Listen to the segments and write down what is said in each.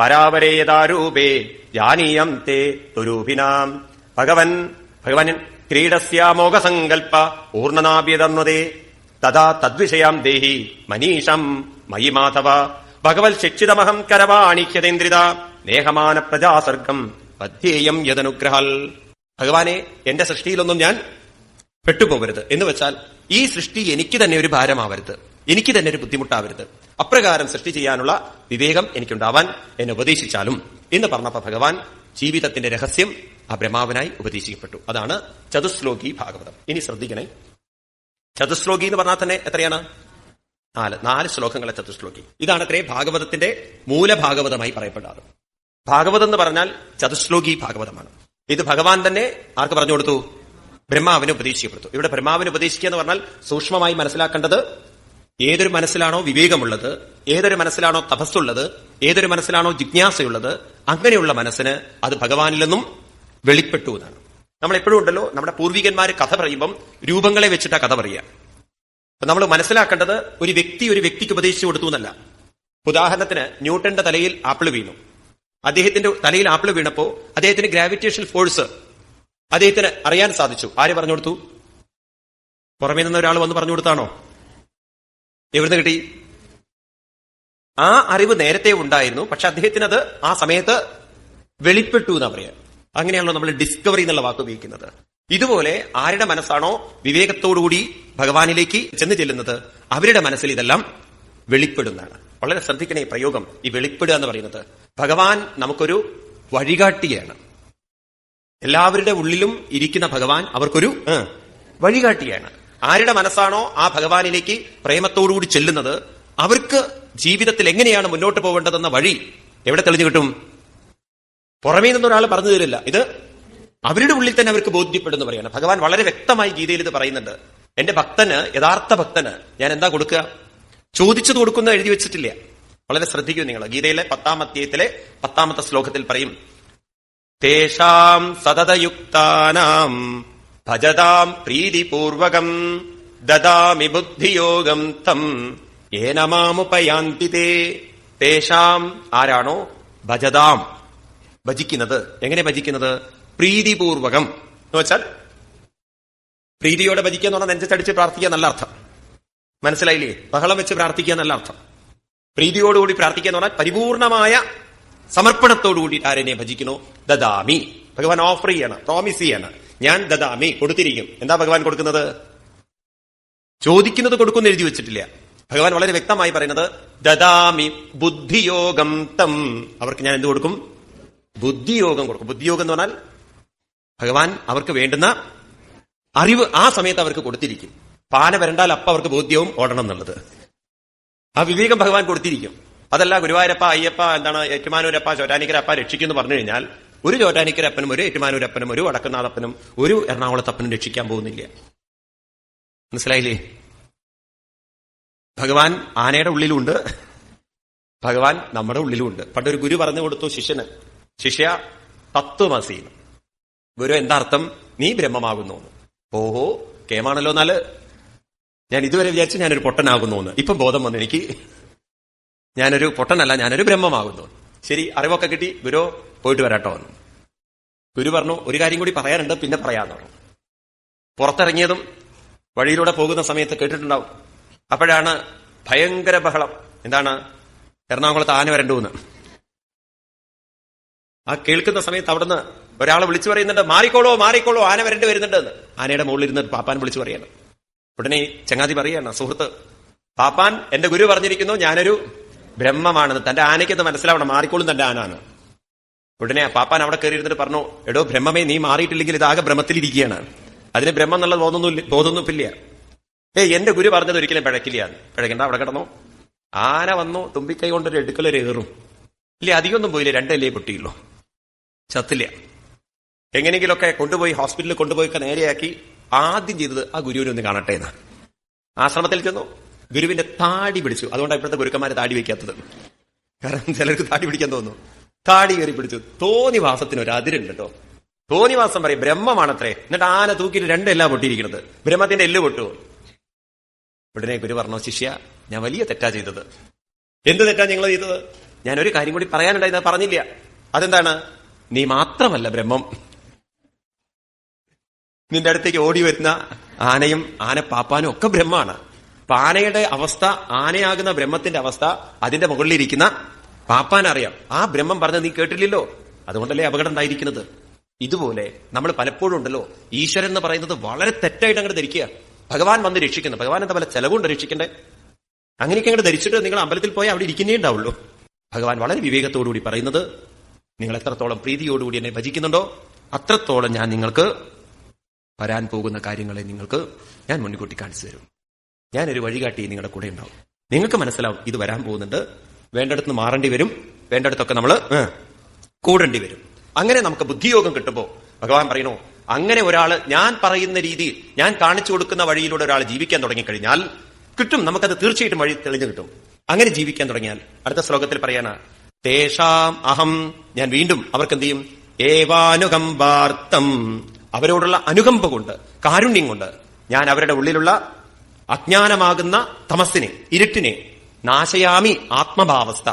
പരാവരേയതാരൂപേ ജാനീയം തേ തുരൂപിനാം ഭഗവൻ ഭഗവൻ ക്രീഡസ്യാമോഘസങ്കൽപ്പ ഊർണനാഭ്യതർന്നുതേ തഥാ തദ്വിഷയാം ദേഹി മനീഷം മയി മാധവ ഭഗവൽ ശിക്ഷിതമഹം കരവാണിക്യതേന്ദ്രിത നേഹമാന പ്രജാസർഗം പദ്ധേയം യതനുഗ്രഹൽ. ഭഗവാനെ എന്റെ സൃഷ്ടിയിലൊന്നും ഞാൻ പെട്ടുപോകരുത്. എന്ന് വെച്ചാൽ ഈ സൃഷ്ടി എനിക്ക് തന്നെ ഒരു ഭാരമാവരുത്. എനിക്ക് തന്നെ ഒരു ബുദ്ധിമുട്ടാവരുത്. അപ്രകാരം സൃഷ്ടി ചെയ്യാനുള്ള വിവേകം എനിക്കുണ്ടാവാൻ എന്നെ ഉപദേശിച്ചാലും. എന്ന് പറഞ്ഞപ്പോ ഭഗവാൻ ജീവിതത്തിന്റെ രഹസ്യം ആ ബ്രഹ്മാവനായി ഉപദേശിക്കപ്പെട്ടു. അതാണ് ചതുശ്ലോകി ഭാഗവതം. ഇനി ശ്രദ്ധിക്കണേ. ചതുശ്ലോകി എന്ന് പറഞ്ഞാൽ തന്നെ എത്രയാണ്? നാല്. നാല് ശ്ലോകങ്ങളെ ചതുശ്ലോകി. ഇതാണ് അത്രേ ഭാഗവതത്തിന്റെ മൂലഭാഗവതമായി പറയപ്പെടാറ്. ഭാഗവതം എന്ന് പറഞ്ഞാൽ ചതുശ്ലോകി ഭാഗവതമാണ്. ഇത് ഭഗവാൻ തന്നെ ആർക്ക് പറഞ്ഞു കൊടുത്തു? ബ്രഹ്മാവിനെ ഉപദേശിക്കപ്പെടുത്തു ഇവിടെ ബ്രഹ്മാവിനെ ഉപദേശിക്കുക എന്ന് പറഞ്ഞാൽ സൂക്ഷ്മമായി മനസ്സിലാക്കേണ്ടത് ഏതൊരു മനസ്സിലാണോ വിവേകമുള്ളത് ഏതൊരു മനസ്സിലാണോ തപസ്സുള്ളത് ഏതൊരു മനസ്സിലാണോ ജിജ്ഞാസയുള്ളത് അങ്ങനെയുള്ള മനസ്സിന് അത് ഭഗവാനിൽ നിന്നും വെളിപ്പെട്ടു എന്നാണ്. നമ്മൾ എപ്പോഴും ഉണ്ടല്ലോ നമ്മുടെ പൂർവികന്മാർ കഥ പറയുമ്പം രൂപങ്ങളെ വെച്ചിട്ടാ കഥ പറയുക. നമ്മൾ മനസ്സിലാക്കേണ്ടത് ഒരു വ്യക്തി ഒരു വ്യക്തിക്ക് ഉപദേശിച്ചു കൊടുത്തു എന്നല്ല. ഉദാഹരണത്തിന് ന്യൂട്ടന്റെ തലയിൽ ആപ്പിൾ വീണു. അദ്ദേഹത്തിന്റെ തലയിൽ ആപ്പിൾ വീണപ്പോ അദ്ദേഹത്തിന് ഗ്രാവിറ്റേഷൻ ഫോഴ്സ് അദ്ദേഹത്തിന് അറിയാൻ സാധിച്ചു. ആര് പറഞ്ഞു കൊടുത്തു? പുറമേ നിന്ന് ഒരാൾ വന്ന് പറഞ്ഞു കൊടുത്താണോ? എവിടുന്ന് കിട്ടി? ആ അറിവ് നേരത്തെ ഉണ്ടായിരുന്നു പക്ഷെ അദ്ദേഹത്തിന് അത് ആ സമയത്ത് വെളിപ്പെട്ടു എന്നാ പറയാ. അങ്ങനെയാണല്ലോ നമ്മൾ ഡിസ്കവറി എന്നുള്ള വാക്ക് ഉപയോഗിക്കുന്നത്. ഇതുപോലെ ആരുടെ മനസ്സാണോ വിവേകത്തോടുകൂടി ഭഗവാനിലേക്ക് ചെന്ന് ചെല്ലുന്നത് അവരുടെ മനസ്സിൽ ഇതെല്ലാം വെളിപ്പെടുന്നതാണ്. വളരെ ശ്രദ്ധിക്കണേ പ്രയോഗം ഈ വെളിപ്പെടുക എന്ന് പറയുന്നത്. ഭഗവാൻ നമുക്കൊരു വഴികാട്ടിയാണ്. എല്ലാവരുടെ ഉള്ളിലും ഇരിക്കുന്ന ഭഗവാൻ അവർക്കൊരു വഴികാട്ടിയാണ്. ആരുടെ മനസ്സാണോ ആ ഭഗവാനിലേക്ക് പ്രേമത്തോടുകൂടി ചെല്ലുന്നത് അവർക്ക് ജീവിതത്തിൽ എങ്ങനെയാണ് മുന്നോട്ട് പോകേണ്ടതെന്ന വഴി എവിടെ തെളിഞ്ഞു കിട്ടും? പുറമേ നിന്ന് ഒരാൾ പറഞ്ഞു തരില്ല. ഇത് അവരുടെ ഉള്ളിൽ തന്നെ അവർക്ക് ബോധ്യപ്പെടുന്നു പറയാണ്. ഭഗവാൻ വളരെ വ്യക്തമായി ഗീതയിൽ ഇത് പറയുന്നുണ്ട്. എന്റെ ഭക്തന് യഥാർത്ഥ ഭക്തന് ഞാൻ എന്താ കൊടുക്കുക? ചോദിച്ചത് കൊടുക്കുന്ന എഴുതി വെച്ചിട്ടില്ല. വളരെ ശ്രദ്ധിക്കൂ നിങ്ങൾ. ഗീതയിലെ പത്താം അധ്യായത്തിലെ പത്താമത്തെ ശ്ലോകത്തിൽ പറയും തേഷാം സതതയുക്താനാം ഭജതാം പ്രീതിപൂർവകം ദദാമി ബുദ്ധിയോഗം തം. ഏനമാമുപയാന്തി തേ. തേഷാം ആരാണോ ഭജതാം. ഭജിക്കുന്നത് എങ്ങനെ ഭജിക്കുന്നത്? പ്രീതിപൂർവകം. എന്ന് വെച്ചാൽ പ്രീതിയോടെ ഭജിക്കുക എന്ന് പറഞ്ഞാൽ നെഞ്ചത്തടിച്ച് പ്രാർത്ഥിക്കുക നല്ല അർത്ഥം. മനസ്സിലായില്ലേ? ബഹളം വെച്ച് പ്രാർത്ഥിക്കുക നല്ല അർത്ഥം. പ്രീതിയോടുകൂടി പ്രാർത്ഥിക്കുക എന്ന് പറഞ്ഞാൽ പരിപൂർണമായ സമർപ്പണത്തോടുകൂടി ആരെന്നെ ഭജിക്കുന്നു? ദദാമി. ഭഗവാൻ ഓഫർ ചെയ്യണം പ്രോമിസ് ചെയ്യാണ്. ഞാൻ ദദാമി കൊടുത്തിരിക്കും. എന്താ ഭഗവാൻ കൊടുക്കുന്നത്? ചോദിക്കുന്നത് കൊടുക്കുന്ന എഴുതി വെച്ചിട്ടില്ല. ഭഗവാൻ വളരെ വ്യക്തമായി പറയുന്നത് ദദാമി ബുദ്ധിയോഗം തം. അവർക്ക് ഞാൻ എന്ത് കൊടുക്കും? ബുദ്ധിയോഗം കൊടുക്കും. ബുദ്ധിയോഗം എന്ന് പറഞ്ഞാൽ ഭഗവാൻ അവർക്ക് വേണ്ടുന്ന അറിവ് ആ സമയത്ത് അവർക്ക് കൊടുത്തിരിക്കും. പാന വരണ്ടാൽ അപ്പ അവർക്ക് ബോധ്യവും ഓടണം എന്നുള്ളത്. ആ വിവേകം ഭഗവാൻ കൊടുത്തിരിക്കും. അതല്ല ഗുരുവായൂരപ്പ അയ്യപ്പ എന്താണ് ഏറ്റുമാനൂരപ്പ ചോറ്റാനിക്കരപ്പ രക്ഷിക്കുന്നു പറഞ്ഞു കഴിഞ്ഞാൽ ഒരു ചോറ്റാനിക്കരപ്പനും ഒരു ഏറ്റുമാനൂരപ്പനും ഒരു വടക്കുന്നാഥപ്പനും ഒരു എറണാകുളത്തപ്പനും രക്ഷിക്കാൻ പോകുന്നില്ല. മനസ്സിലായില്ലേ? ഭഗവാൻ ആനയുടെ ഉള്ളിലുണ്ട്. ഭഗവാൻ നമ്മുടെ ഉള്ളിലുമുണ്ട് ഒരു ഗുരു പറഞ്ഞു കൊടുത്തു ശിഷ്യന് ശിഷ്യ തത്വമസി ഗുരു എന്താർത്ഥം? നീ ബ്രഹ്മമാകുന്നു. ഓഹോ കേമാണല്ലോ എന്നാൽ ഞാൻ ഇതുവരെ വിചാരിച്ചു ഞാനൊരു പൊട്ടനാകുന്നു. എന്ന് ഇപ്പം ബോധം വന്നു എനിക്ക്. ഞാനൊരു പൊട്ടനല്ല ഞാനൊരു ബ്രഹ്മമാകുന്നു. ശരി അറിവൊക്കെ കിട്ടി. ഗുരു പോയിട്ട് വരാട്ടോ. എന്ന് ഗുരു പറഞ്ഞു ഒരു കാര്യം കൂടി പറയാനുണ്ട് പിന്നെ പറയാന്ന് പറഞ്ഞു പുറത്തിറങ്ങിയതും വഴിയിലൂടെ പോകുന്ന സമയത്ത് കേട്ടിട്ടുണ്ടാവും. അപ്പോഴാണ് ഭയങ്കര ബഹളം. എന്താണ്? എറണാകുളത്ത് ആന വരണ്ടൂന്ന് ആ കേൾക്കുന്ന സമയത്ത് അവിടുന്ന് ഒരാളെ വിളിച്ചു പറയുന്നുണ്ട് മാറിക്കോളോ മാറിക്കോളോ ആന വരേണ്ടി വരുന്നുണ്ട് എന്ന് ആനയുടെ മുകളിൽ ഇരുന്ന് പാപ്പാൻ വിളിച്ചു പറയാണ്. ഉടനെ ചങ്ങാതി പറയാണ് സുഹൃത്ത് പാപ്പാൻ എന്റെ ഗുരു പറഞ്ഞിരിക്കുന്നു ഞാനൊരു ബ്രഹ്മമാണെന്ന്. തന്റെ ആനയ്ക്ക് ആനയ്ക്കത് മനസ്സിലാവണം മാറിക്കോളും തന്റെ ആനാണ് ഉടനെ പാപ്പാൻ അവിടെ കയറി ഇരുന്നിട്ട് പറഞ്ഞു എടോ ബ്രഹ്മമേ നീ മാറിയിട്ടില്ലെങ്കിൽ ഇതാകെ ബ്രഹ്മത്തിലിരിക്കുകയാണ്. അതിന് ബ്രഹ്മം എന്നുള്ളത് തോന്നുന്നില്ല തോന്നുന്നില്ല ഏ എന്റെ ഗുരു പറഞ്ഞത് ഒരിക്കലും പിഴക്കില്ല പിഴക്കണ്ട അവിടെ കിടന്നു. ആന വന്നു തുമ്പിക്കൈ കൊണ്ടൊരു എടുക്കലൊരു ഏറും. ഇല്ല അധികമൊന്നും പോയില്ല രണ്ടല്ലേ പൊട്ടിയുള്ളൂ. ചത്തില്ല. എങ്ങനെയെങ്കിലുമൊക്കെ കൊണ്ടുപോയി ഹോസ്പിറ്റലിൽ കൊണ്ടുപോയി നേരെയാക്കി ആദ്യം ചെയ്തത് ആ ഗുരുവിനെ ഒന്ന് കാണട്ടെ എന്ന്. ആശ്രമത്തിൽ ചെന്നു. ഗുരുവിന്റെ താടി പിടിച്ചു. അതുകൊണ്ടാണ് ഇപ്പോഴത്തെ ഗുരുക്കന്മാരെ താടി വയ്ക്കാത്തത് കാരണം ചിലർക്ക് താടി പിടിക്കാൻ തോന്നുന്നു താടി കയറി പിടിച്ചു തോന്നിവാസത്തിന് ഒരു അതിരുണ്ട് കേട്ടോ തോന്നിവാസം പറയും ബ്രഹ്മമാണത്രേ. എന്നിട്ട് ആന തൂക്കിയിട്ട് രണ്ടെല്ലാം പൊട്ടിയിരിക്കുന്നത്. ബ്രഹ്മത്തിന്റെ എല്ല് പൊട്ടു ഉടനെ ഗുരു പറഞ്ഞു ശിഷ്യ ഞാൻ വലിയ തെറ്റാ ചെയ്തത്. എന്ത് തെറ്റാ നിങ്ങൾ ചെയ്തത്? ഞാൻ ഒരു കാര്യം കൂടി പറയാനുണ്ടായിരുന്നു ഞാൻ പറഞ്ഞില്ല. അതെന്താണ്? നീ മാത്രമല്ല ബ്രഹ്മം. നിന്റെ അടുത്തേക്ക് ഓടി വരുന്ന ആനയും ആന പാപ്പാനും ഒക്കെ ബ്രഹ്മാണ് പാനയുടെ അവസ്ഥ ആനയാകുന്ന ബ്രഹ്മത്തിന്റെ അവസ്ഥ അതിന്റെ മുകളിലിരിക്കുന്ന പാപ്പാനറിയാം. ആ ബ്രഹ്മം പറഞ്ഞത് നീ കേട്ടില്ലല്ലോ. അതുകൊണ്ടല്ലേ അപകടം ഉണ്ടായിരിക്കുന്നത്. ഇതുപോലെ നമ്മൾ പലപ്പോഴും ഉണ്ടല്ലോ ഈശ്വരൻ എന്ന് പറയുന്നത് വളരെ തെറ്റായിട്ട് അങ്ങോട്ട് ധരിക്കുക. ഭഗവാൻ വന്ന് രക്ഷിക്കുന്നു. ഭഗവാൻ എന്താ പല ചെലവുണ്ട് രക്ഷിക്കണ്ടേ? അങ്ങനെയൊക്കെ അങ്ങോട്ട് ധരിച്ചിട്ട് നിങ്ങൾ അമ്പലത്തിൽ പോയി അവിടെ ഇരിക്കുന്നേ ഉണ്ടാവുള്ളൂ. ഭഗവാൻ വളരെ വിവേകത്തോടുകൂടി പറയുന്നത് നിങ്ങൾ എത്രത്തോളം പ്രീതിയോടുകൂടി എന്നെ ഭജിക്കുന്നുണ്ടോ അത്രത്തോളം ഞാൻ നിങ്ങൾക്ക് വരാൻ പോകുന്ന കാര്യങ്ങളെ നിങ്ങൾക്ക് ഞാൻ മുൻകൂട്ടി കാണിച്ചു തരും. ഞാനൊരു വഴികാട്ടി നിങ്ങളുടെ കൂടെ ഉണ്ടാവും. നിങ്ങൾക്ക് മനസ്സിലാവും ഇത് വരാൻ പോകുന്നുണ്ട്. വേണ്ടടുത്ത് മാറേണ്ടി വരും. വേണ്ടടുത്തൊക്കെ നമ്മൾ കൂടേണ്ടി വരും. അങ്ങനെ നമുക്ക് ബുദ്ധിയോഗം കിട്ടുമ്പോൾ ഭഗവാൻ പറയണോ അങ്ങനെ ഒരാൾ ഞാൻ പറയുന്ന രീതിയിൽ ഞാൻ കാണിച്ചു കൊടുക്കുന്ന വഴിയിലൂടെ ഒരാൾ ജീവിക്കാൻ തുടങ്ങിക്കഴിഞ്ഞാൽ കിട്ടും. നമുക്കത് തീർച്ചയായിട്ടും വഴി തെളിഞ്ഞു കിട്ടും. അങ്ങനെ ജീവിക്കാൻ തുടങ്ങിയാൽ അടുത്ത ശ്ലോകത്തിൽ പറയാനാ തേഷാം അഹം ഞാൻ വീണ്ടും അവർക്ക് എന്ത് ചെയ്യും ഏവാനുകമ്പാർത്ഥം. അവരോടുള്ള അനുകമ്പ കൊണ്ട് കാരുണ്യം കൊണ്ട് ഞാൻ അവരുടെ ഉള്ളിലുള്ള അജ്ഞാനമാകുന്ന തമസ്സിനെ ഇരുട്ടിനെ നാശയാമി ആത്മഭാവസ്ഥ.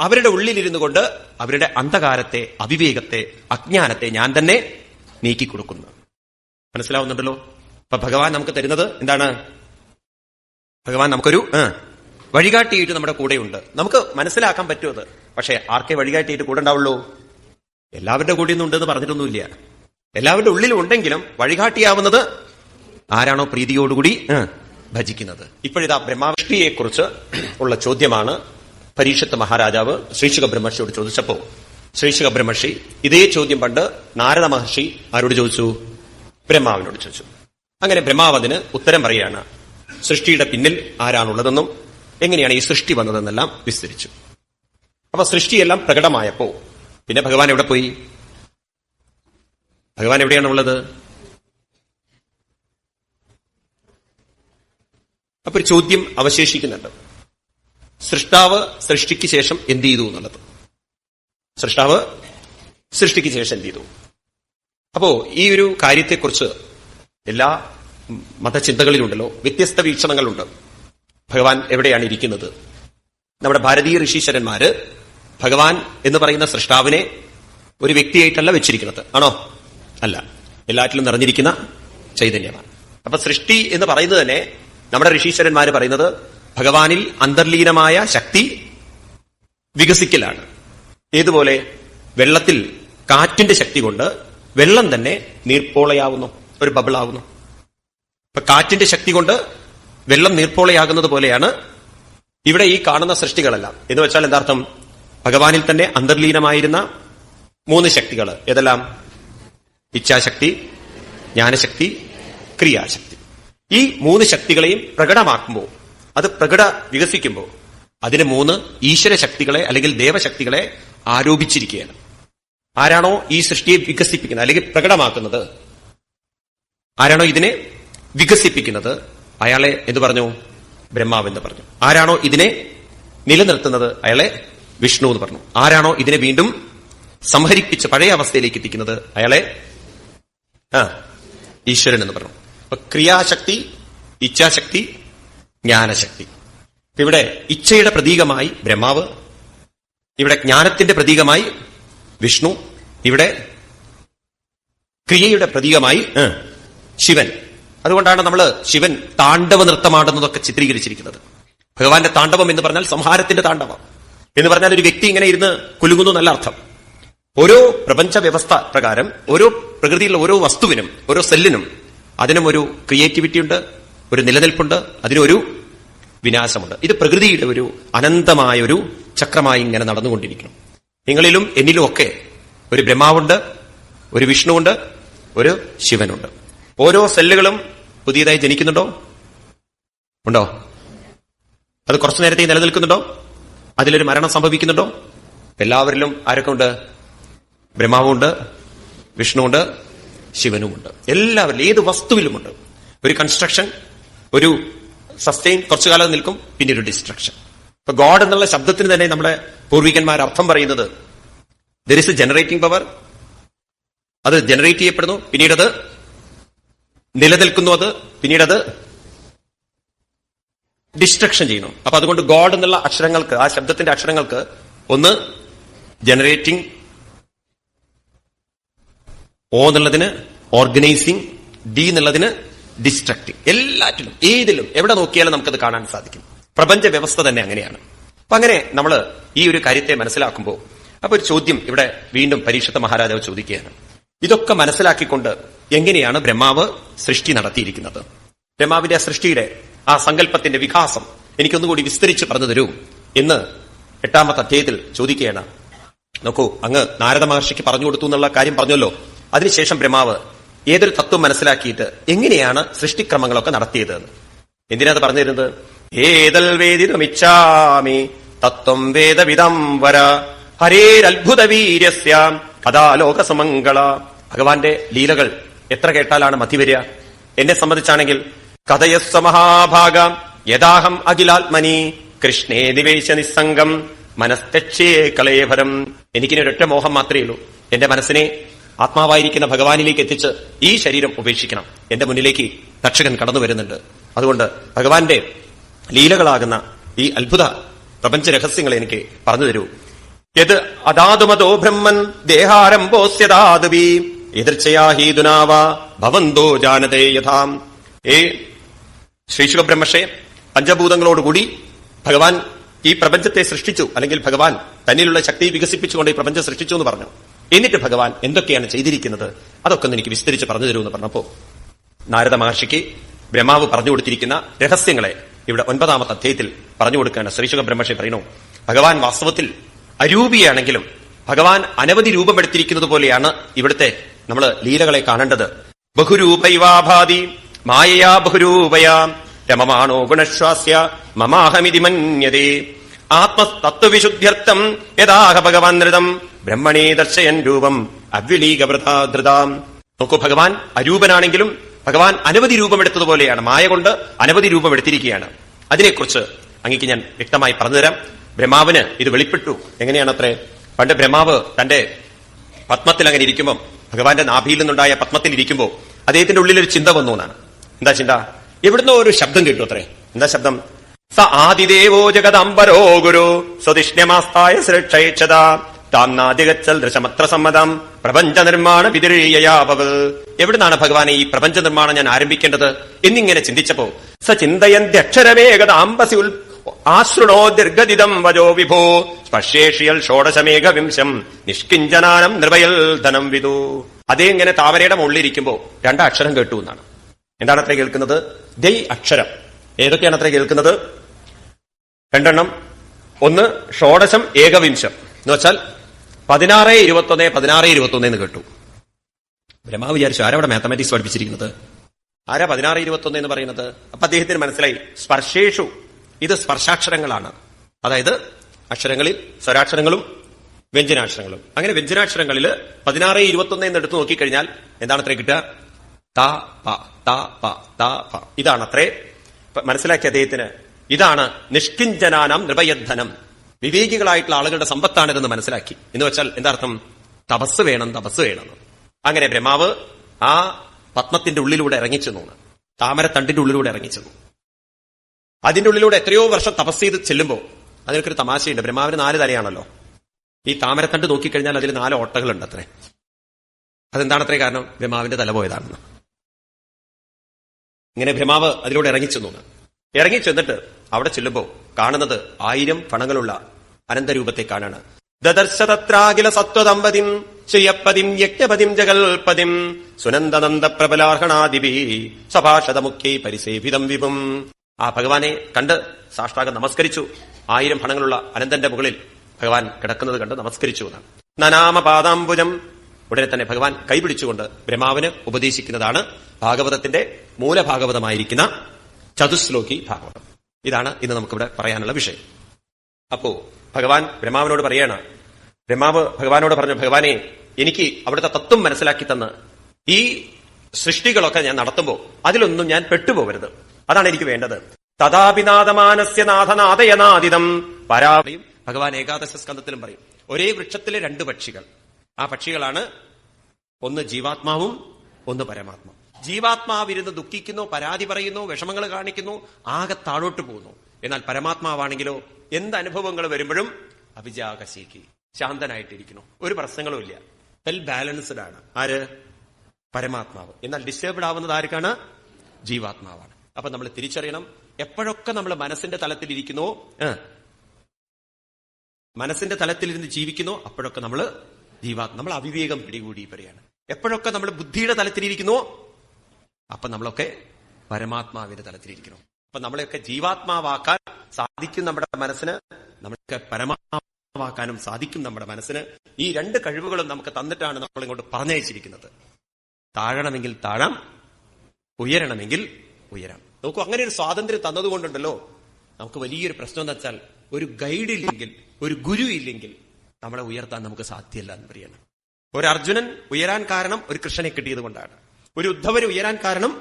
അവരുടെ ഉള്ളിലിരുന്നു കൊണ്ട് അവരുടെ അന്ധകാരത്തെ അവിവേകത്തെ അജ്ഞാനത്തെ ഞാൻ തന്നെ നീക്കിക്കൊടുക്കുന്നു. മനസ്സിലാവുന്നുണ്ടല്ലോ? അപ്പൊ ഭഗവാൻ നമുക്ക് തരുന്നത് എന്താണ്? ഭഗവാൻ നമുക്കൊരു വഴികാട്ടിയിട്ട് നമ്മുടെ കൂടെയുണ്ട്. നമുക്ക് മനസ്സിലാക്കാൻ പറ്റുമത് പക്ഷെ ആർക്കെ വഴികാട്ടിയിട്ട് കൂടെ ഉണ്ടാവുള്ളൂ? എല്ലാവരുടെ കൂടെയൊന്നും ഉണ്ടെന്ന് പറഞ്ഞിട്ടൊന്നുമില്ല. എല്ലാവരുടെ ഉള്ളിലും ഉണ്ടെങ്കിലും വഴികാട്ടിയാവുന്നത് ആരാണോ പ്രീതിയോടുകൂടി ഭജിക്കുന്നത്. ഇപ്പോഴിതാ ബ്രഹ്മാവിഷ്ടിയെ കുറിച്ച് ഉള്ള ചോദ്യമാണ് പരീക്ഷത്ത് മഹാരാജാവ് ശ്രീശുഖ ബ്രഹ്മർഷിയോട് ചോദിച്ചപ്പോ ശ്രീശുഖ ബ്രഹ്മർഷി ഇതേ ചോദ്യം പണ്ട് നാരദ മഹർഷി ആരോട് ചോദിച്ചു? ബ്രഹ്മാവിനോട് ചോദിച്ചു. അങ്ങനെ ബ്രഹ്മാവ് അതിന് ഉത്തരം പറയുകയാണ്. സൃഷ്ടിയുടെ പിന്നിൽ ആരാണുള്ളതെന്നും എങ്ങനെയാണ് ഈ സൃഷ്ടി വന്നതെന്നെല്ലാം വിസ്തരിച്ചു. അപ്പൊ സൃഷ്ടിയെല്ലാം പ്രകടമായപ്പോ പിന്നെ ഭഗവാൻ എവിടെ പോയി? ഭഗവാൻ എവിടെയാണ് ഉള്ളത് അപ്പൊ ഒരു ചോദ്യം അവശേഷിക്കുന്നുണ്ട്. സൃഷ്ടാവ് സൃഷ്ടിക്ക് ശേഷം എന്ത് ചെയ്തു എന്നുള്ളത്. സൃഷ്ടാവ് സൃഷ്ടിക്ക് ശേഷം എന്ത് ചെയ്തു. അപ്പോ ഈ ഒരു കാര്യത്തെക്കുറിച്ച് എല്ലാ മതചിന്തകളിലുണ്ടല്ലോ വ്യത്യസ്ത വീക്ഷണങ്ങളുണ്ട്. ഭഗവാൻ എവിടെയാണ് ഇരിക്കുന്നത്? നമ്മുടെ ഭാരതീയ ഋഷീശ്വരന്മാര് ഭഗവാൻ എന്ന് പറയുന്ന സൃഷ്ടാവിനെ ഒരു വ്യക്തിയായിട്ടല്ല വെച്ചിരിക്കുന്നത്. ആണോ? അല്ല. എല്ലാറ്റിലും നിറഞ്ഞിരിക്കുന്ന ചൈതന്യമാണ്. അപ്പൊ സൃഷ്ടി എന്ന് പറയുന്നത് തന്നെ നമ്മുടെ ഋഷീശ്വരന്മാര് പറയുന്നത് ഭഗവാനിൽ അന്തർലീനമായ ശക്തി വികസിക്കലാണ്. ഏതുപോലെ? വെള്ളത്തിൽ കാറ്റിന്റെ ശക്തി കൊണ്ട് വെള്ളം തന്നെ നീർപ്പോളയാവുന്നു ഒരു ബബിളാവുന്നു. ഇപ്പൊ കാറ്റിന്റെ ശക്തി കൊണ്ട് വെള്ളം നീർപ്പോളയാകുന്നത് പോലെയാണ് ഇവിടെ ഈ കാണുന്ന സൃഷ്ടികളെല്ലാം. എന്ന് വെച്ചാൽ എന്താർത്ഥം? ഭഗവാനിൽ തന്നെ അന്തർലീനമായിരുന്ന മൂന്ന് ശക്തികൾ ഏതെല്ലാം? ഇച്ഛാശക്തി ജ്ഞാനശക്തി ക്രിയാശക്തി. ഈ മൂന്ന് ശക്തികളെയും പ്രകടമാക്കുമ്പോൾ അത് പ്രകട വികസിക്കുമ്പോൾ അതിന് മൂന്ന് ഈശ്വര ശക്തികളെ അല്ലെങ്കിൽ ദേവശക്തികളെ ആരോപിച്ചിരിക്കുകയാണ്. ആരാണോ ഈ സൃഷ്ടിയെ വികസിപ്പിക്കുന്നത് അല്ലെങ്കിൽ പ്രകടമാക്കുന്നത്? ആരാണോ ഇതിനെ വികസിപ്പിക്കുന്നത്? അയാളെ എന്ത് പറഞ്ഞു? ബ്രഹ്മാവ് എന്ന് പറഞ്ഞു. ആരാണോ ഇതിനെ നിലനിർത്തുന്നത്? അയാളെ വിഷ്ണു എന്ന് പറഞ്ഞു. ആരാണോ ഇതിനെ വീണ്ടും സംഹരിപ്പിച്ച് പഴയ അവസ്ഥയിലേക്ക് എത്തിക്കുന്നത്? അയാളെ ആ ഈശ്വരൻ എന്ന് പറഞ്ഞു. അപ്പൊ ക്രിയാശക്തി ഇച്ഛാശക്തി ജ്ഞാനശക്തി. ഇവിടെ ഇച്ഛയുടെ പ്രതീകമായി ബ്രഹ്മാവ് ഇവിടെ ജ്ഞാനത്തിന്റെ പ്രതീകമായി വിഷ്ണു ഇവിടെ ക്രിയയുടെ പ്രതീകമായി ശിവൻ. അതുകൊണ്ടാണ് നമ്മൾ ശിവൻ താണ്ഡവ നൃത്തമാടുന്നതൊക്കെ ചിത്രീകരിച്ചിരിക്കുന്നത്. ഭഗവാന്റെ താണ്ഡവം എന്ന് പറഞ്ഞാൽ സംഹാരത്തിന്റെ താണ്ഡവം. എന്ന് പറഞ്ഞാൽ ഒരു വ്യക്തി ഇങ്ങനെ ഇരുന്ന് കുലുങ്ങുന്നു നല്ല അർത്ഥം. ഓരോ പ്രപഞ്ച വ്യവസ്ഥ പ്രകാരം ഓരോ പ്രകൃതിയിലുള്ള ഓരോ വസ്തുവിനും ഓരോ സെല്ലിനും അതിനും ഒരു ക്രിയേറ്റിവിറ്റി ഉണ്ട് ഒരു നിലനിൽപ്പുണ്ട് അതിനൊരു വിനാശമുണ്ട്. ഇത് പ്രകൃതിയുടെ ഒരു അനന്തമായ ഒരു ചക്രമായി ഇങ്ങനെ നടന്നുകൊണ്ടിരിക്കണം നിങ്ങളിലും എന്നിലും ഒക്കെ ഒരു ബ്രഹ്മാവുണ്ട് ഒരു വിഷ്ണുവുണ്ട് ഒരു ശിവനുണ്ട്. ഓരോ സെല്ലുകളും പുതിയതായി ജനിക്കുന്നുണ്ടോ? ഉണ്ടോ? അത് കുറച്ചു നേരത്തെ നിലനിൽക്കുന്നുണ്ടോ? അതിലൊരു മരണം സംഭവിക്കുന്നുണ്ടോ? എല്ലാവരിലും ആരൊക്കെ ഉണ്ട്? ബ്രഹ്മാവുണ്ട് വിഷ്ണുവുണ്ട് ശിവനുമുണ്ട്. എല്ലാവരിലും ഏത് വസ്തുവിലുമുണ്ട്. ഒരു കൺസ്ട്രക്ഷൻ ഒരു സസ്റ്റെയിൻ കുറച്ചു കാലം നിൽക്കും പിന്നെ ഒരു ഡിസ്ട്രക്ഷൻ ഇപ്പൊ ഗോഡ് എന്നുള്ള ശബ്ദത്തിന് തന്നെ നമ്മുടെ പൂർവികന്മാർ അർത്ഥം പറയുന്നത് there is a generating power അത് ജനറേറ്റ് ചെയ്യപ്പെടുന്നു പിന്നീട് അത് നിലനിൽക്കുന്നു അത് പിന്നീട് അത് ഡിസ്ട്രക്ഷൻ ചെയ്യുന്നു. അപ്പൊ അതുകൊണ്ട് ഗോഡ് എന്നുള്ള അക്ഷരങ്ങൾക്ക് ആ ശബ്ദത്തിന്റെ അക്ഷരങ്ങൾക്ക് ഒന്ന് ജനറേറ്റിംഗ് ഓ എന്നുള്ളതിന് ഓർഗനൈസിംഗ് ഡി എന്നുള്ളതിന് ഡിസ്ട്രക്ടിങ് എല്ലാറ്റിലും ഏതിലും എവിടെ നോക്കിയാലും നമുക്കത് കാണാൻ സാധിക്കും. പ്രപഞ്ച വ്യവസ്ഥ തന്നെ അങ്ങനെയാണ്. അപ്പൊ അങ്ങനെ നമ്മൾ ഈ ഒരു കാര്യത്തെ മനസ്സിലാക്കുമ്പോൾ അപ്പൊ ഒരു ചോദ്യം ഇവിടെ വീണ്ടും പരീക്ഷത്തെ മഹാരാജാവ് ചോദിക്കുകയാണ്. ഇതൊക്കെ മനസ്സിലാക്കിക്കൊണ്ട് എങ്ങനെയാണ് ബ്രഹ്മാവ് സൃഷ്ടി നടത്തിയിരിക്കുന്നത്? ബ്രഹ്മാവിന്റെ ആ സൃഷ്ടിയുടെ ആ സങ്കല്പത്തിന്റെ വികാസം എനിക്കൊന്നുകൂടി വിസ്തരിച്ച് പറഞ്ഞു തരൂ എന്ന് എട്ടാമത്തെ അധ്യായത്തിൽ ചോദിക്കുകയാണ്. നോക്കൂ അങ്ങ് നാരദ മഹർഷിക്ക് പറഞ്ഞു കൊടുത്തു എന്നുള്ള കാര്യം പറഞ്ഞല്ലോ. അതിനുശേഷം ബ്രഹ്മാവ് ഏതൊരു തത്വം മനസ്സിലാക്കിയിട്ട് എങ്ങനെയാണ് സൃഷ്ടിക്രമങ്ങളൊക്കെ നടത്തിയത് എന്തിനാ അത് പറഞ്ഞു തരുന്നത് ഏതൽ വേദിതമിച്ഛാമി തത്വം വേദവിധം വര ഹരേരത്ഭുത വീര്യസ്യാം കഥാലോകസുമംഗള ഭഗവാന്റെ ലീലകൾ എത്ര കേട്ടാലാണ് മതി വരിക? എന്നെ സംബന്ധിച്ചാണെങ്കിൽ കഥയസ്വ മഹാഭാഗം യഥാഹം അഖിലാത്മനി കൃഷ്ണേ നിവേശ നിസ്സംഗം മനസ്തക്ഷേ കളയഭരം എനിക്കിനി ഒരൊറ്റ മോഹം മാത്രമേ ഉള്ളൂ. എന്റെ മനസ്സിനെ ആത്മാവായിരിക്കുന്ന ഭഗവാനിലേക്ക് എത്തിച്ച് ഈ ശരീരം ഉപേക്ഷിക്കണം. എന്റെ മുന്നിലേക്ക് രക്ഷകൻ കടന്നു വരുന്നുണ്ട്. അതുകൊണ്ട് ഭഗവാന്റെ ലീലകളാകുന്ന ഈ അത്ഭുത പ്രപഞ്ച രഹസ്യങ്ങൾ എനിക്ക് പറഞ്ഞു തരൂ. യത് അതാതുമതോ ബ്രഹ്മൻ ദേഹാരംഭോസ്യതാതുവി എതിർച്ചയാഹീതുനാവ ഭവന്തോ ജാനതേ യഥാം. ഏ ശ്രീശുഖ പഞ്ചഭൂതങ്ങളോടുകൂടി ഭഗവാൻ ഈ പ്രപഞ്ചത്തെ സൃഷ്ടിച്ചു. അല്ലെങ്കിൽ ഭഗവാൻ തന്നിലുള്ള ശക്തി വികസിപ്പിച്ചുകൊണ്ട് ഈ പ്രപഞ്ചം സൃഷ്ടിച്ചു എന്ന് പറഞ്ഞു. എന്നിട്ട് ഭഗവാൻ എന്തൊക്കെയാണ് ചെയ്തിരിക്കുന്നത്? അതൊക്കെ ഒന്ന് എനിക്ക് വിസ്തരിച്ച് പറഞ്ഞു തരുമെന്ന് പറഞ്ഞപ്പോ നാരദ മഹർഷിക്ക് ബ്രഹ്മാവ് പറഞ്ഞു കൊടുത്തിരിക്കുന്ന രഹസ്യങ്ങളെ ഇവിടെ ഒൻപതാമത്തെ അധ്യായത്തിൽ പറഞ്ഞു കൊടുക്കുകയാണ്. ശ്രീശുഖ ബ്രഹ്മഷി പറയുന്നു ഭഗവാൻ വാസ്തവത്തിൽ അരൂപിയാണെങ്കിലും ഭഗവാൻ അനവധി രൂപമെടുത്തിരിക്കുന്നത് പോലെയാണ് ഇവിടുത്തെ നമ്മൾ ലീലകളെ കാണേണ്ടത്. ബഹുരൂപൈവാഭാതി മായയാ ബഹുരൂപയാ രമമാണോ ഗുണശ്വാസ്യ മമാഹമിതി മന്യതേ. ആത്മതത്വവിശുദ്ധ്യർത്ഥം യഥാഹ ഭഗവാൻ നൃതം. ബ്രഹ്മണേ ദർശയൻ രൂപം. അവ്യലീകവൃതാധൃതാം നോക്കൂ ഭഗവാൻ അരൂപനാണെങ്കിലും ഭഗവാൻ അനവധി രൂപമെടുത്തതുപോലെയാണ്. മായ കൊണ്ട് അനവധി രൂപമെടുത്തിരിക്കുകയാണ്. അതിനെക്കുറിച്ച് അങ്ങേക്ക് ഞാൻ വ്യക്തമായി പറഞ്ഞുതരാം. ബ്രഹ്മാവിന് ഇത് വെളിപ്പെട്ടു. എങ്ങനെയാണത്രേ? പണ്ട് ബ്രഹ്മാവ് തന്റെ പത്മത്തിൽ അങ്ങനെ ഇരിക്കുമ്പോൾ ഭഗവാന്റെ നാഭിയിൽ നിന്നുണ്ടായ പത്മത്തിൽ ഇരിക്കുമ്പോൾ അദ്ദേഹത്തിന്റെ ഉള്ളിൽ ഒരു ചിന്ത വന്നു എന്നാണ്. എന്താ ചിന്ത? എവിടുന്നോ ഒരു ശബ്ദം കേട്ടു അത്രേ. എന്താ ശബ്ദം? സ ആദിദേവോ ജഗദംബരോ ഗുരു. സ്വതിഷ്ണ്യമാസ്ഥായ ശ്രേക്ഷയച്ചത താന്നാദികച്ചൽ ദൃശമത്ര സമ്മതം പ്രപഞ്ച നിർമ്മാണ വിതിരീയയാപവ് എവിടുന്നാണ് ഭഗവാനെ ഈ പ്രപഞ്ച നിർമ്മാണം ഞാൻ ആരംഭിക്കേണ്ടത്? എന്നിങ്ങനെ ചിന്തിച്ചപ്പോ സ ചിന്തയന്ത്യക്ഷരവേഗതാംബസി ഉൽ ആശ്രുണോ ദീർഘദിതം വജോ വിഭോ. സ്പർശേഷിയൽ ഷോഡശമേഘ വിംശം നിഷ്കിഞ്ചനാനം നിർവയൽ ധനം വിതു അതേ ഇങ്ങനെ താമരയുടെ മുകളിലിരിക്കുമ്പോ രണ്ടക്ഷരം കേട്ടു എന്നാണ്. എന്താണ് അത്ര കേൾക്കുന്നത്? ദൈ അക്ഷരം. ഏതൊക്കെയാണ് അത്ര കേൾക്കുന്നത്? രണ്ടെണ്ണം. ഒന്ന് ഷോഡശം ഏകവിംശം. എന്ന് വെച്ചാൽ പതിനാറ് ഇരുപത്തൊന്ന് പതിനാറ് ഇരുപത്തൊന്ന് എന്ന് കേട്ടു. ബ്രഹ്മാവ് വിചാരിച്ചു ആരവിടെ മാത്തമാറ്റിക്സ് പഠിപ്പിച്ചിരിക്കുന്നത്? ആരാ പതിനാറ് ഇരുപത്തൊന്ന് എന്ന് പറയുന്നത്? അപ്പൊ അദ്ദേഹത്തിന് മനസ്സിലായി സ്പർശേഷു ഇത് സ്പർശാക്ഷരങ്ങളാണ്. അതായത് അക്ഷരങ്ങളിൽ സ്വരാക്ഷരങ്ങളും വ്യഞ്ജനാക്ഷരങ്ങളും. അങ്ങനെ വ്യഞ്ജനാക്ഷരങ്ങളിൽ പതിനാറ് ഇരുപത്തൊന്ന് എന്ന് എടുത്തു നോക്കിക്കഴിഞ്ഞാൽ എന്താണ് അത്രേ കിട്ടുക? ത പ ത പ ത പ. ഇതാണ് അത്രേ മനസ്സിലാക്കിയ അദ്ദേഹത്തിന് ഇതാണ് നിഷ്കിഞ്ചനാനം നൃപയദ്ധനം വിവേകികളായിട്ടുള്ള ആളുകളുടെ സമ്പത്താണിതെന്ന് മനസ്സിലാക്കി. എന്ന് വെച്ചാൽ എന്താർത്ഥം? തപസ് വേണം തപസ് വേണം. അങ്ങനെ ബ്രഹ്മാവ് ആ പത്മത്തിന്റെ ഉള്ളിലൂടെ ഇറങ്ങിച്ചെന്നു താമരത്തണ്ടിന്റെ ഉള്ളിലൂടെ ഇറങ്ങിച്ചെന്നു അതിന്റെ ഉള്ളിലൂടെ എത്രയോ വർഷം തപസ് ചെയ്ത് ചെല്ലുമ്പോൾ അതിനൊക്കെ തമാശയുണ്ട്. ബ്രഹ്മാവിന് നാല് തലയാണല്ലോ. ഈ താമരത്തണ്ട് നോക്കിക്കഴിഞ്ഞാൽ അതിൽ നാല് ഓട്ടകളുണ്ട് അത്രേ. അതെന്താണ് അത്രേ കാരണം? ബ്രഹ്മാവിന്റെ തല പോയതാണെന്ന്. ഇങ്ങനെ ബ്രഹ്മാവ് അതിലൂടെ ഇറങ്ങിച്ചെന്നു ഇറങ്ങി ചെന്നിട്ട് അവിടെ ചെല്ലുമ്പോൾ കാണുന്നത് ആയിരം ഫണങ്ങളുള്ള അനന്തരൂപത്തെ കാണാണ്. ദദർശതത്രാകില സത്വദമ്പതിം ശ്രീയപ്പതിം യജ്ഞപതിം ജഗൽപതിം സുനന്ദനന്ദ പ്രബലാർഹണാദിപി സഭാഷത മുഖ്യൈ പരിസേവിതം വിപും. ആ ഭഗവാനെ കണ്ട് സാഷ്ടാകം നമസ്കരിച്ചു. ആയിരം ഫണങ്ങളുള്ള അനന്തന്റെ മുകളിൽ ഭഗവാൻ കിടക്കുന്നത് കണ്ട് നമസ്കരിച്ചു എന്നാണ്. നനാമ പാദാംബുജം ഉടനെ തന്നെ ഭഗവാൻ കൈപിടിച്ചുകൊണ്ട് ബ്രഹ്മാവിന് ഉപദേശിക്കുന്നതാണ് ഭാഗവതത്തിന്റെ മൂലഭാഗവതമായിരിക്കുന്ന ചതുശ്ലോകി ഭാഗവതം. ഇതാണ് ഇന്ന് നമുക്കിവിടെ പറയാനുള്ള വിഷയം. അപ്പോ ഭഗവാൻ ബ്രഹ്മാവിനോട് പറയാണ് ബ്രഹ്മാവ് ഭഗവാനോട് പറഞ്ഞു ഭഗവാനെ എനിക്ക് അവിടുത്തെ തത്വം മനസ്സിലാക്കി തന്ന്. ഈ സൃഷ്ടികളൊക്കെ ഞാൻ നടത്തുമ്പോൾ അതിലൊന്നും ഞാൻ പെട്ടുപോകരുത്. അതാണ് എനിക്ക് വേണ്ടത്. തഥാപിനാഥമാനസ്യ നാഥനാഥയനാദിതം ഭഗവാൻ ഏകാദശ സ്കന്ധത്തിലും പറയും ഒരേ വൃക്ഷത്തിലെ രണ്ട് പക്ഷികൾ. ആ പക്ഷികളാണ് ഒന്ന് ജീവാത്മാവും ഒന്ന് പരമാത്മാവും. ജീവാത്മാവിരുന്ന് ദുഃഖിക്കുന്നു പരാതി പറയുന്നു വിഷമങ്ങൾ കാണിക്കുന്നു ആകെ താഴോട്ട് പോകുന്നു. എന്നാൽ പരമാത്മാവാണെങ്കിലോ എന്ത് അനുഭവങ്ങൾ വരുമ്പോഴും അഭിജാകശീക്കി ശാന്തനായിട്ടിരിക്കുന്നു. ഒരു പ്രശ്നങ്ങളും ഇല്ല. വെൽ ബാലൻസ്ഡ് ആണ്. ആര്? പരമാത്മാവ്. എന്നാൽ ഡിസ്റ്റർബ്ഡ് ആവുന്നത് ആർക്കാണ്? ജീവാത്മാവാണ്. അപ്പൊ നമ്മൾ തിരിച്ചറിയണം എപ്പോഴൊക്കെ നമ്മൾ മനസ്സിന്റെ തലത്തിൽ ഇരിക്കുന്നു മനസ്സിന്റെ തലത്തിലിരുന്ന് ജീവിക്കുന്നു അപ്പോഴൊക്കെ നമ്മൾ ജീവാത്മ നമ്മൾ അവിവേകം പിടികൂടി പറയാണ് എപ്പോഴൊക്കെ നമ്മൾ ബുദ്ധിയുടെ തലത്തിലിരിക്കുന്നോ അപ്പൊ നമ്മളൊക്കെ പരമാത്മാവിന്റെ തലത്തിലിരിക്കണം അപ്പൊ നമ്മളെയൊക്കെ ജീവാത്മാവാക്കാൻ സാധിക്കും നമ്മുടെ മനസ്സിന് നമ്മളൊക്കെ പരമാത്മാവാക്കാനും സാധിക്കും നമ്മുടെ മനസ്സിന്. ഈ രണ്ട് കഴിവുകളും നമുക്ക് തന്നിട്ടാണ് നമ്മൾ ഇങ്ങോട്ട് പറഞ്ഞയച്ചിരിക്കുന്നത്. താഴണമെങ്കിൽ താഴാം ഉയരണമെങ്കിൽ ഉയരാം. നോക്കൂ അങ്ങനെ ഒരു സ്വാതന്ത്ര്യം തന്നതുകൊണ്ടുണ്ടല്ലോ. നമുക്ക് വലിയൊരു പ്രശ്നം എന്ന് വെച്ചാൽ ഒരു ഗൈഡ് ഇല്ലെങ്കിൽ ഒരു ഗുരു ഇല്ലെങ്കിൽ നമ്മളെ ഉയർത്താൻ നമുക്ക് സാധ്യമല്ല എന്ന് പറയണം ഒരു അർജുനൻ ഉയരാൻ കാരണം ഒരു കൃഷ്ണനെ കിട്ടിയത് കൊണ്ടാണ്. ഒരു ഉദ്ധവന് ഉയരാൻ കാരണം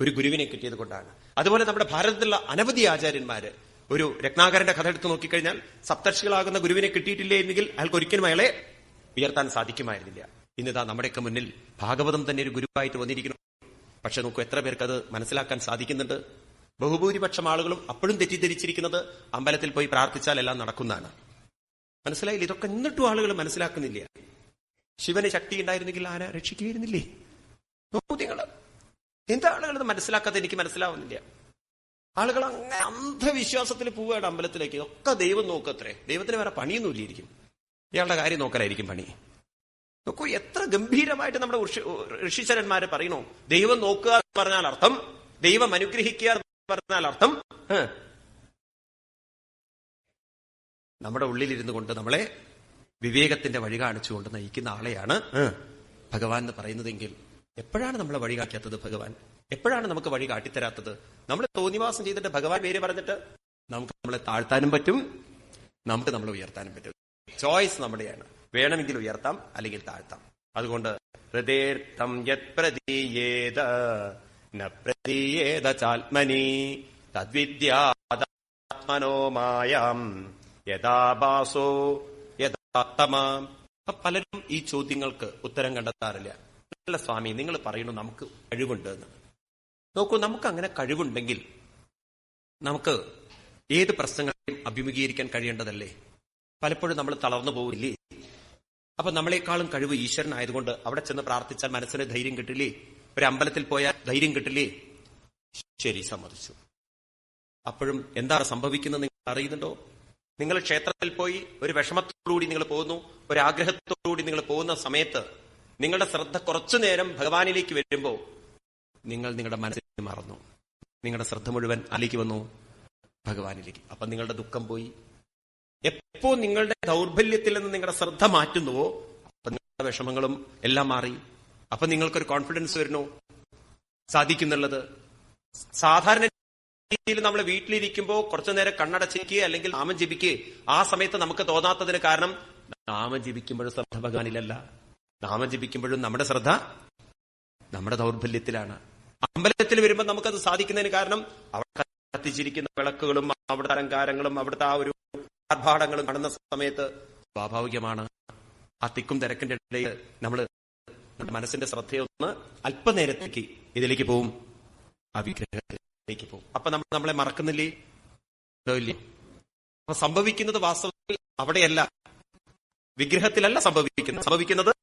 ഒരു ഗുരുവിനെ കിട്ടിയത് കൊണ്ടാണ്. അതുപോലെ നമ്മുടെ ഭാരതത്തിലുള്ള അനവധി ആചാര്യന്മാര് ഒരു രത്നാകരന്റെ കഥ എടുത്ത് നോക്കിക്കഴിഞ്ഞാൽ സപ്തർഷികളാകുന്ന ഗുരുവിനെ കിട്ടിയിട്ടില്ലേ എന്നെങ്കിൽ അയാൾക്ക് ഒരിക്കലും അയാളെ ഉയർത്താൻ സാധിക്കുമായിരുന്നില്ല. ഇന്നിതാ നമ്മുടെയൊക്കെ മുന്നിൽ ഭാഗവതം തന്നെ ഒരു ഗുരുവായിട്ട് വന്നിരിക്കുന്നു. പക്ഷെ നോക്കൂ എത്ര പേർക്ക് അത് മനസ്സിലാക്കാൻ സാധിക്കുന്നുണ്ട്? ബഹുഭൂരിപക്ഷം ആളുകളും അപ്പോഴും തെറ്റിദ്ധരിച്ചിരിക്കുന്നത് അമ്പലത്തിൽ പോയി പ്രാർത്ഥിച്ചാൽ എല്ലാം നടക്കുന്നതാണ്. മനസ്സിലായില്ല? ഇതൊക്കെ എന്നിട്ടും ആളുകൾ മനസ്സിലാക്കുന്നില്ല. ശിവന് ശക്തി ഉണ്ടായിരുന്നെങ്കിൽ ആന രക്ഷിക്കുകയായിരുന്നില്ലേ? നിങ്ങൾ എന്താ ആളുകൾ ഇത് മനസ്സിലാക്കാത്ത എനിക്ക് മനസ്സിലാവുന്നില്ല. ആളുകൾ അങ്ങനെ അന്ധവിശ്വാസത്തിൽ പോവുകയാണ് അമ്പലത്തിലേക്ക്. ഒക്കെ ദൈവം നോക്കത്രേ. ദൈവത്തിന് വേറെ പണിയൊന്നും ഇല്ലായിരിക്കും. ഇയാളുടെ കാര്യം നോക്കലായിരിക്കും പണി. നോക്കൂ എത്ര ഗംഭീരമായിട്ട് നമ്മുടെ ഋഷിശരന്മാര് പറയണോ. ദൈവം നോക്കുക എന്ന് പറഞ്ഞാൽ അർത്ഥം. ദൈവം അനുഗ്രഹിക്കുക എന്ന് പറഞ്ഞാൽ അർത്ഥം. നമ്മുടെ ഉള്ളിലിരുന്നു കൊണ്ട് നമ്മളെ വിവേകത്തിന്റെ വഴി കാണിച്ചുകൊണ്ട് നയിക്കുന്ന ആളെയാണ് ഭഗവാൻ എന്ന് പറയുന്നതെങ്കിൽ എപ്പോഴാണ് നമ്മളെ വഴി കാട്ടാത്തത് ഭഗവാൻ? എപ്പോഴാണ് നമുക്ക് വഴി കാട്ടിത്തരാത്തത്? നമ്മൾ തോന്നിവാസം ചെയ്തിട്ട് ഭഗവാൻ പേര് പറഞ്ഞിട്ട് നമുക്ക് നമ്മളെ താഴ്ത്താനും പറ്റും നമുക്ക് നമ്മളെ ഉയർത്താനും പറ്റും. ചോയ്സ് നമ്മുടെയാണ്. വേണമെങ്കിൽ ഉയർത്താം അല്ലെങ്കിൽ താഴ്ത്താം. അതുകൊണ്ട് ഹൃദയർത്ഥം യത് പ്രതീയേത പ്രതീയേത ചാത്മനി തദ്വിദ്യാത്മനോ മായാം യഥാഭാസോ യഥാത്തമാം പലരും ഈ ചോദ്യങ്ങൾക്ക് ഉത്തരം കണ്ടെത്താറില്ല. അല്ല സ്വാമി നിങ്ങൾ പറയുന്നു നമുക്ക് കഴിവുണ്ട് എന്ന്. നോക്കൂ നമുക്ക് അങ്ങനെ കഴിവുണ്ടെങ്കിൽ നമുക്ക് ഏത് പ്രശ്നങ്ങളെയും അഭിമുഖീകരിക്കാൻ കഴിയേണ്ടതല്ലേ? പലപ്പോഴും നമ്മൾ തളർന്നു പോവില്ലേ? അപ്പൊ നമ്മളെക്കാളും കഴിവ് ഈശ്വരനായതുകൊണ്ട് അവിടെ ചെന്ന് പ്രാർത്ഥിച്ചാൽ മനസ്സിന് ധൈര്യം കിട്ടില്ലേ? ഒരു അമ്പലത്തിൽ പോയാൽ ധൈര്യം കിട്ടില്ലേ? ശരി സമ്മതിച്ചു. അപ്പോഴും എന്താണ് സംഭവിക്കുന്നത് നിങ്ങൾ അറിയുന്നുണ്ടോ? നിങ്ങൾ ക്ഷേത്രത്തിൽ പോയി ഒരു വിഷമത്തോടുകൂടി നിങ്ങൾ പോകുന്നു ഒരു ആഗ്രഹത്തോടുകൂടി നിങ്ങൾ പോകുന്ന സമയത്ത് നിങ്ങളുടെ ശ്രദ്ധ കുറച്ചു നേരം ഭഗവാനിലേക്ക് വരുമ്പോ നിങ്ങൾ നിങ്ങളുടെ മനസ്സിൽ മറന്നു. നിങ്ങളുടെ ശ്രദ്ധ മുഴുവൻ അലിക്ക് വന്നു ഭഗവാനിലേക്ക്. അപ്പൊ നിങ്ങളുടെ ദുഃഖം പോയി. എപ്പോ നിങ്ങളുടെ ദൗർബല്യത്തിൽ നിന്ന് നിങ്ങളുടെ ശ്രദ്ധ മാറ്റുന്നുവോ അപ്പൊ നിങ്ങളുടെ വിഷമങ്ങളും എല്ലാം മാറി. അപ്പൊ നിങ്ങൾക്കൊരു കോൺഫിഡൻസ് വരുന്നു. സാധിക്കുന്നുള്ളത്. സാധാരണ രീതിയിൽ നമ്മൾ വീട്ടിലിരിക്കുമ്പോൾ കുറച്ചു നേരം കണ്ണടച്ചിരിക്കുക അല്ലെങ്കിൽ നാമം ജപിക്കുക ആ സമയത്ത് നമുക്ക് തോന്നാത്തതിന് കാരണം നാമം ജപിക്കുമ്പോഴും ശ്രദ്ധ ഭഗവാനിലല്ല. നാമം ജപിക്കുമ്പോഴും നമ്മുടെ ശ്രദ്ധ നമ്മുടെ ദൗർബല്യത്തിലാണ്. അമ്പലത്തിൽ വരുമ്പോൾ നമുക്കത് സാധിക്കുന്നതിന് കാരണം അവിടെ കത്തിച്ചിരിക്കുന്ന വിളക്കുകളും അവിടുത്തെ അലങ്കാരങ്ങളും അവിടുത്തെ ആ ഒരു ആർഭാടങ്ങളും കാണുന്ന സമയത്ത് സ്വാഭാവികമാണ്. ആ തിക്കും തിരക്കിന്റെ ഇടയിൽ നമ്മൾ മനസ്സിന്റെ ശ്രദ്ധയൊന്ന് അല്പനേരത്തേക്ക് ഇതിലേക്ക് പോവും. ആ വിഗ്രഹത്തിലേക്ക് പോവും. അപ്പൊ നമ്മൾ നമ്മളെ മറക്കുന്നില്ലേ? അപ്പൊ സംഭവിക്കുന്നത് വാസ്തവത്തിൽ അവിടെയല്ല. വിഗ്രഹത്തിലല്ല സംഭവിക്കുന്നത്. സംഭവിക്കുന്നത്